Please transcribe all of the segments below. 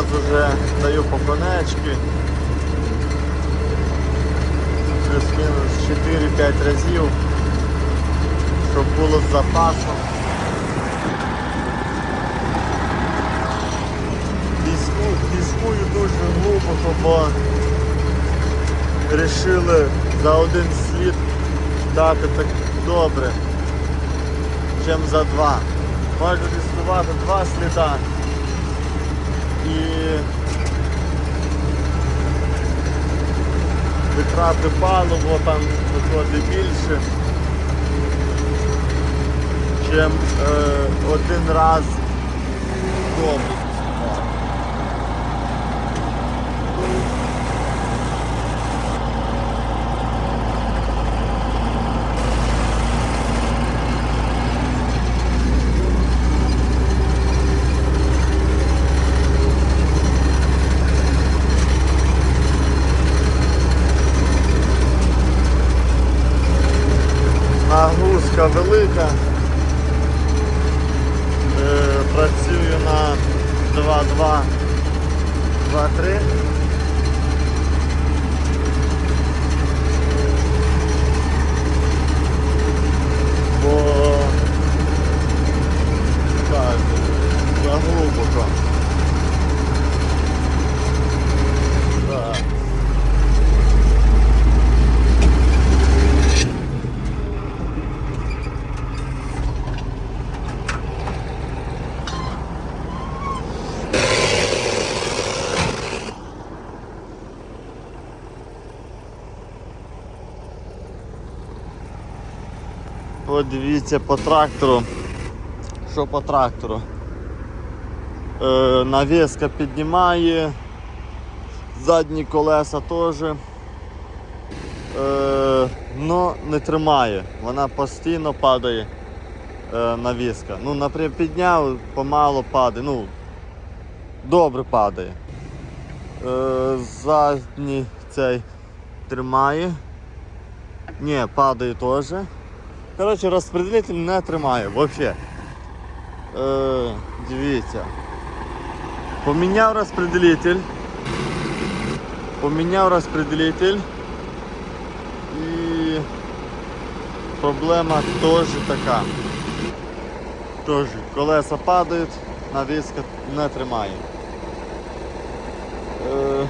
вже даю по конечки. Плюс-мінус 4-5 разів, щоб було з запасом. Дискую дуже глибоко, бо вирішили за один слід дати так добре, чим за два. Можна дискувати два сліда і витрати паливо там виходить більше, ніж е, один раз добре дискувати. Нагрузка велика. Е, працюю на 2-2, 2-3. Бо так, заглубоко. Так. Подивіться по трактору. Що по трактору? Е, навіска піднімає, задні колеса теж. Е, но не тримає, вона постійно падає е, навіска. Ну, наприклад, підняв, помало падає. Ну, добре падає. Е, задній цей тримає. Ні, падає теж. Коротше, розпределитель не тримає взагалі. Е, дивіться. Поміняв розпределитель. Поміняв розпределитель. І проблема теж така. Теж колеса падають, навіска не тримає. Е,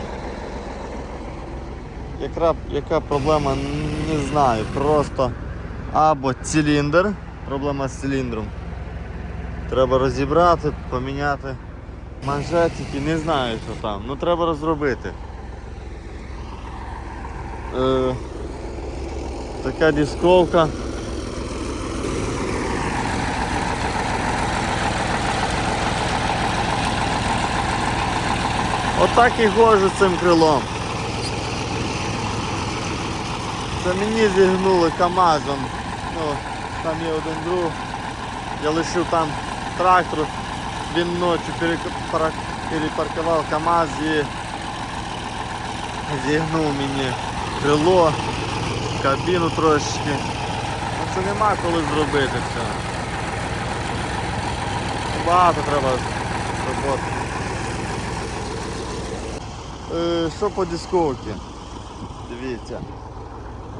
яка, яка проблема, не знаю. Просто або циліндр, проблема з циліндром. Треба розібрати, поміняти манжетики, не знаю що там, ну треба розробити. Е, така дисковка. Отак і гожу цим крилом. Це мені зігнули КАМАЗом. Ну, там є один друг. Я лишив там трактор, він ночі перепаркував КАМАЗ і зігнув мені крило, кабіну трошечки. Ну це нема коли зробити все. Багато треба роботи. Е, що по дисковці? Дивіться.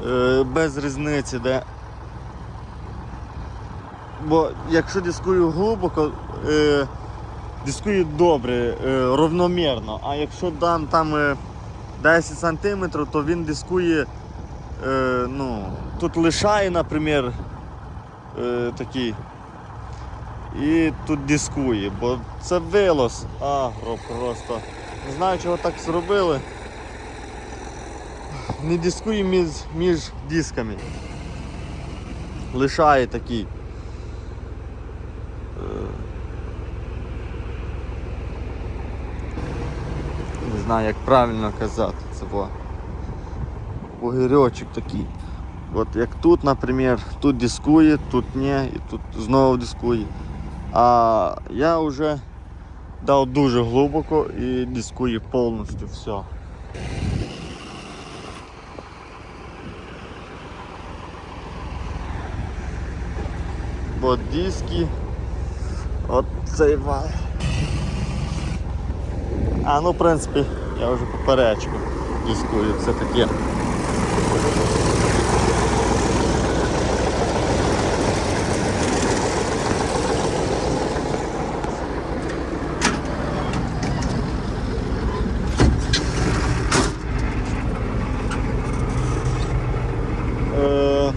Е, без різниці, де. Бо якщо дискую глибоко, е, дискую добре, е, равномірно, а якщо дам там е, 10 см, то він дискує, е, ну, тут лишає, наприклад, е, такий. І тут дискує, бо це вилос агро просто. Не знаю, чого так зробили не дискує між, між дисками. Лишає такий. Знаю як правильно казати це. Огірочок такий. От як тут, наприклад, тут дискує, тут ні, і тут знову дискує. А я вже дав дуже глибоко і дискує повністю все. Бо диски от цей вал. А, ну в принципі, я вже поперечку дискую, це таке. Е,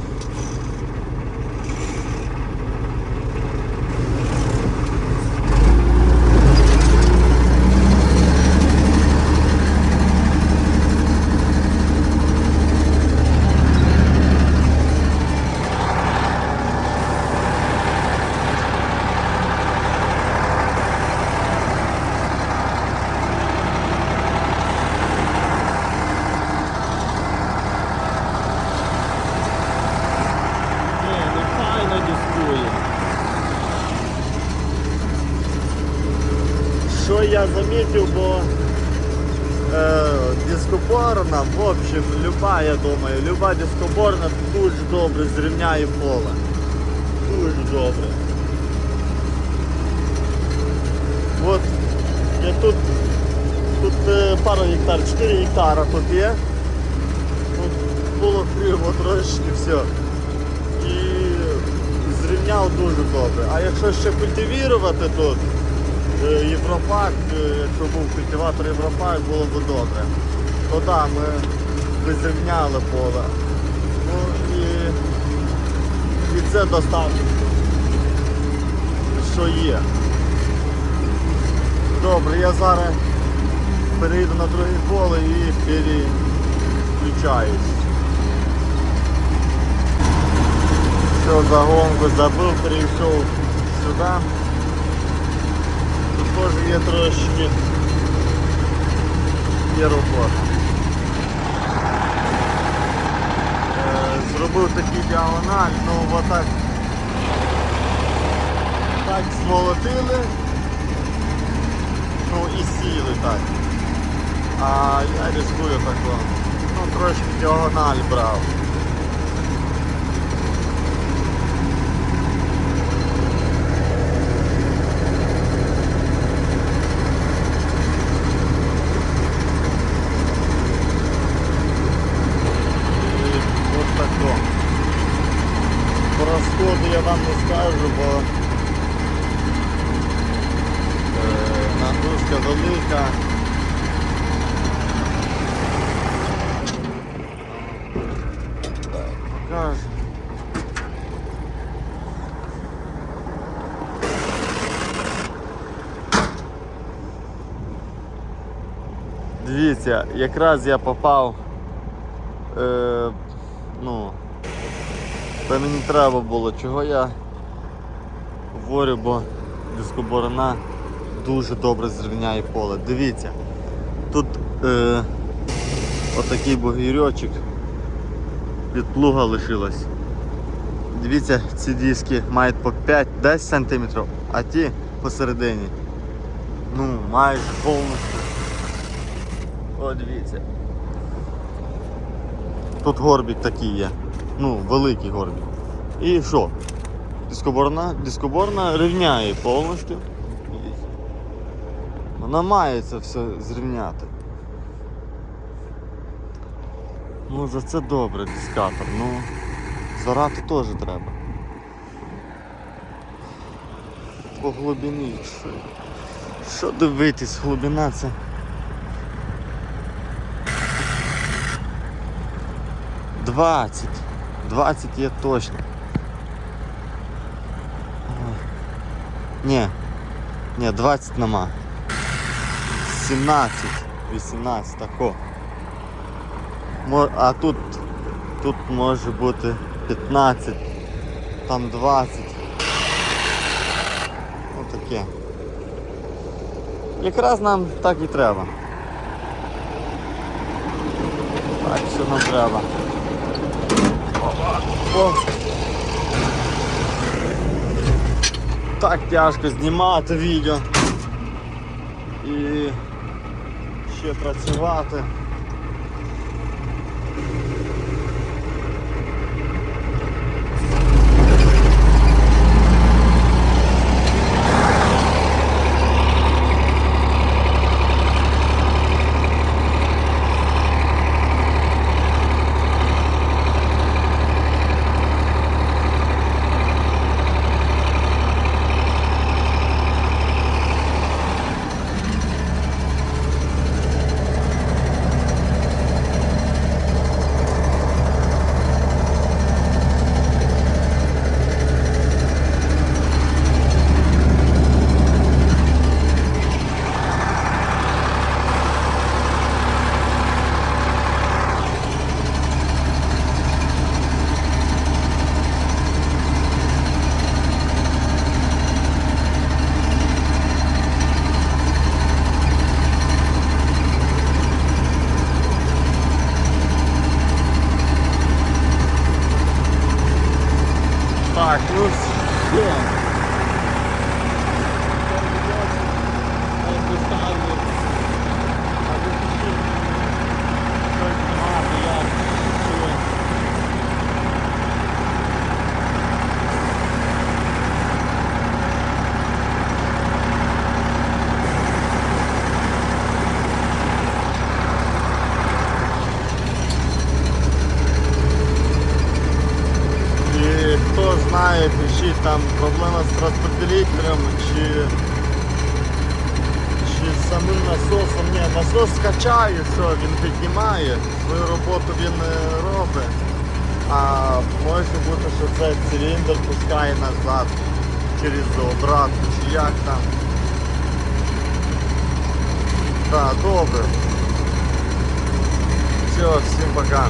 Ні, ну файно дискує. Замітив, бо е, дискоборна, в общем, люба, я думаю, люба дискоборна дуже добре зрівняє поле. Дуже добре. От я тут, тут е, пару гектар, 4 гектара тут є. Тут було криво трошки все і зрівняв дуже добре. А якщо ще культивірувати тут, Європак, е, якщо був культиватор Європак, було б добре. То так, ми би зрівняли поле. Ну і, і це достатньо, що є. Добре, я зараз перейду на друге поле і переключаюсь. Все, загонку забив, перейшов сюди. Тут теж є трошки є робота. Е, Зробив такий діагональ, ну отак так змолотили, ну і сіли так. А я рискую тако. Ну трошки діагональ брав. Велика. Покажу. Дивіться, якраз я попав е, ну, це мені треба було, чого я говорю, бо дискоборона дуже добре зрівняє поле. Дивіться, тут е, отакий бугірьочок від плуга лишилось. Дивіться, ці диски мають по 5-10 см, а ті посередині. Ну, майже повністю. О, дивіться. Тут горбик такий є. Ну, великий горбик. І що? Дискоборна, дискоборна рівняє повністю. Вона має це все зрівняти. Ну за це добре дискатор. Ну, зарати теж треба. По глибині. Що, дивитись, глибина це. Двадцять. 20 є точно. Ні. Ні, 20 нема. 17, 18, тако. А тут, тут може бути 15, там 20. Отаке. Якраз нам так і треба. Так, що нам треба. О. Так тяжко знімати відео і ще працювати. Так, ну знає, пишіть там проблема з розпределителем чи, чи з самим насосом. Ні, насос скачає, все, він піднімає, свою роботу він е, робить. А може бути, що це циліндр пускає назад через обратку, чи як там. Так, добре. Все, всім пока.